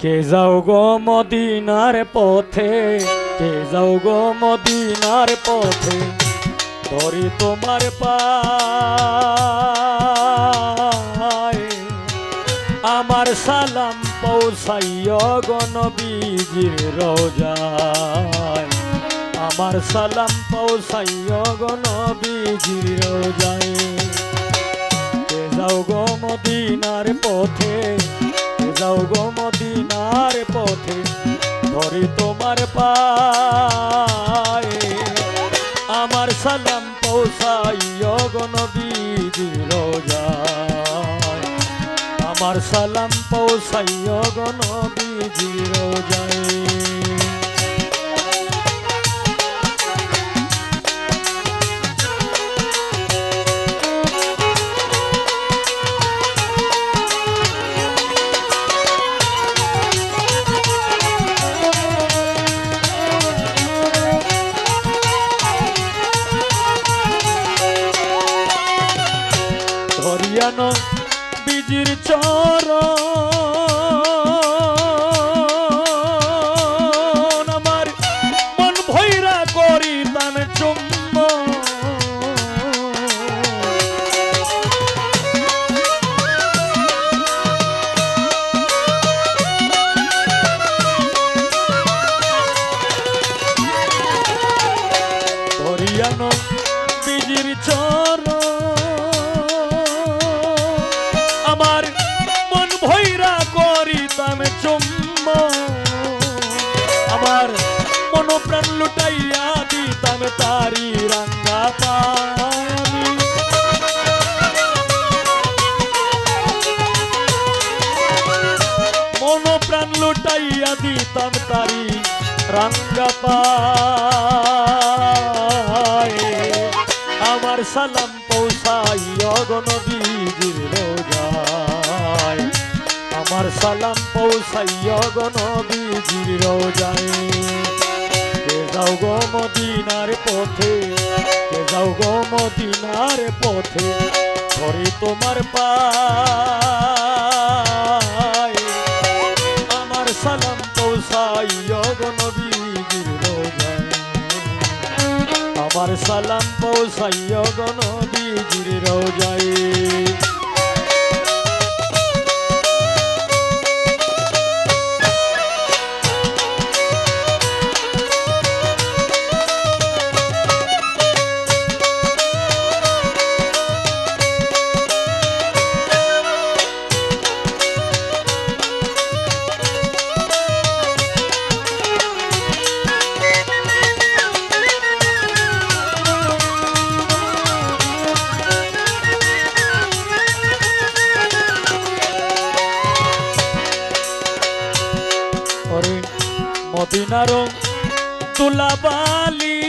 কে যাও গো মদিনার পথে, কে যাও গো মদিনার পথে, ধরি তোমার পায়। আমার সালাম পৌঁছাইয় গণবীজির রোজায়। আমার সালাম পৌঁছাইয় গণবীজির রোজায়। ধরি তোমার পায়ে। আমার সালাম পৌঁছাইয় গো নবীজির রোজায়। আমার সালাম পৌঁছাইয় গো নবীজির রোজায়। manos তারি রাঙ্গা পানি মন প্রাণ লুটাইয়া দিতাম তারি রাঙ্গা পায়ে। আমার সালাম পৌঁছাইয় গণবীজির রোজায়। আমার সালাম পৌঁছাইয় গণবীজির রোজায়। যাও গো মদিনার পথে, কে যাও গো মদিনার পথে, ধরে তোমার পায়। আমার সালাম পৌঁছাইয় গণবীজির রোজায়। আমার সালাম পৌঁছাইয় গণবীজির রোজায়। মদিনার তুলাবালি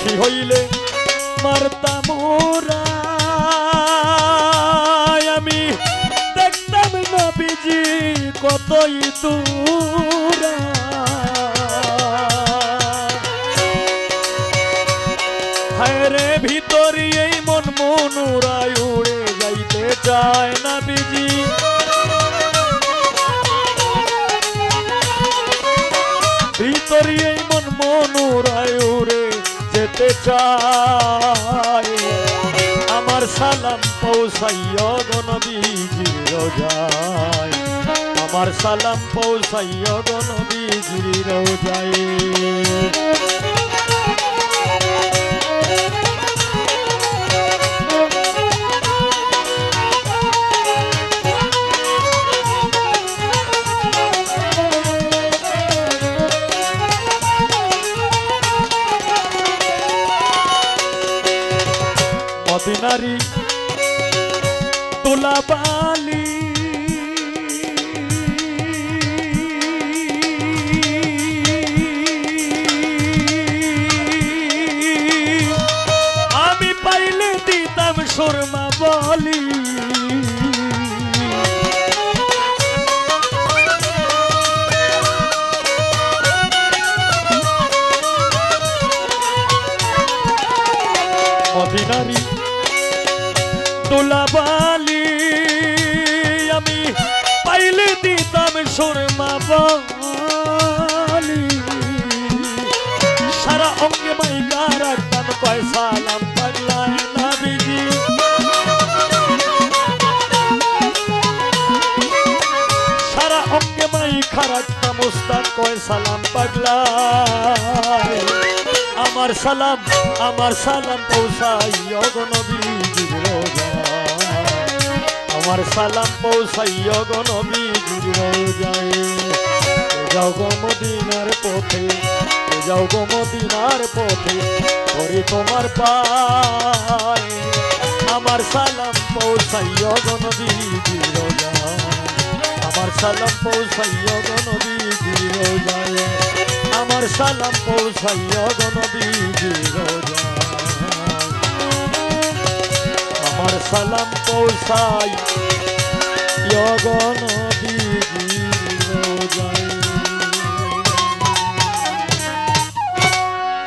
পাখি হইলে মারতাম ওরা আমি দেখতাম নবীজি কতই দূরা। হায়রে ভিতরি এই মন মনুরায় উড়ে যাইতে চায় না বিজি ভিতরি এই মন মনুরায় যেতে চাই। আমার সালাম পৌঁছাইয় গণবীজির আমার সালাম পৌঁছাইয় গণবীজির রোজায়। মদিনারি তোলাবালি। আমি পাইলে দিতাম সুরমা বলি। দোলাবালি আমি পাইলে দিতাম সুরমা বলি। সারা অঙ্গে মাইকা রাখতাম সারা সালাম আমার সালাম আমার সালাম পৌঁছাই রোজায়। আমার সালাম পৌঁছাই অগনবীজির রোজায় এ যাও গো পথে যাও গো মদিনার পথে, ধরি তোমার পায়। আমার সালাম পৌঁছাই অগনবীজির রোজায় আমার সালাম পৌঁছাই অগনবীজির রোজায় আমার সালাম পৌঁছাই অগনবীজির রোজায় আমার সালাম পৌঁছাই। অগন